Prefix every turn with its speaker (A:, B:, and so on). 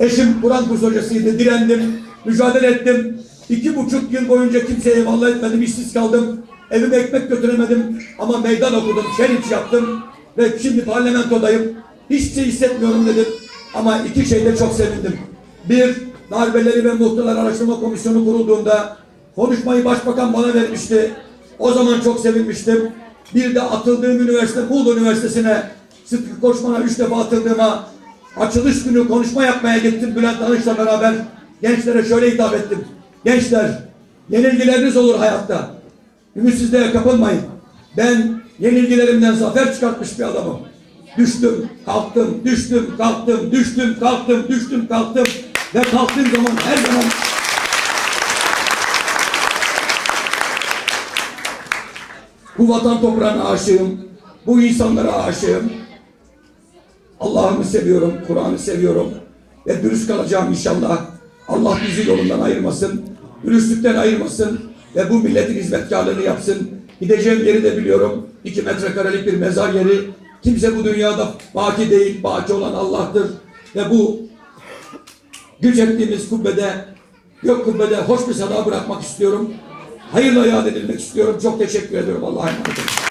A: Eşim Kur'an kursu hocasıydı. Direndim. Mücadele ettim. İki buçuk yıl boyunca kimseye eyvallah etmedim. işsiz kaldım. Evime ekmek götüremedim. Ama meydan okudum. Şerif yaptım. Ve şimdi parlamentodayım. Hiçbir şey hissetmiyorum dedim. Ama iki şeyde çok sevindim. Bir, darbeleri ve muhtarlar araştırma komisyonu kurulduğunda konuşmayı başbakan bana vermişti. O zaman çok sevinmiştim. Bir de atıldığım üniversite Muğla Üniversitesi'ne Sıtkı Koçman'a üç defa atıldığıma açılış günü konuşma yapmaya gittim Bülent Arınç'la beraber. Gençlere şöyle hitap ettim. Gençler yenilgileriniz olur hayatta. Ümitsizliğe kapılmayın. Ben yenilgilerimden zafer çıkartmış bir adamım. Düştüm, kalktım, düştüm, kalktım, düştüm, kalktım, düştüm, kalktım. Ve kalktığım zaman her zaman bu vatan toprağına aşığım. Bu insanlara aşığım. Allah'ımı seviyorum, Kur'an'ı seviyorum. Ve dürüst kalacağım inşallah. Allah bizi yolundan ayırmasın. Dürüstlükten ayırmasın. Ve bu milletin hizmetkarlığını yapsın. Gideceğim yeri de biliyorum. İki metrekarelik bir mezar yeri. Kimse bu dünyada baki değil. Baki olan Allah'tır. Ve bu güç ettiğimiz kubbede, gök kubbede hoş bir sada bırakmak istiyorum. Hayırla yad edilmek istiyorum. Çok teşekkür ediyorum. Allah'a emanet olun.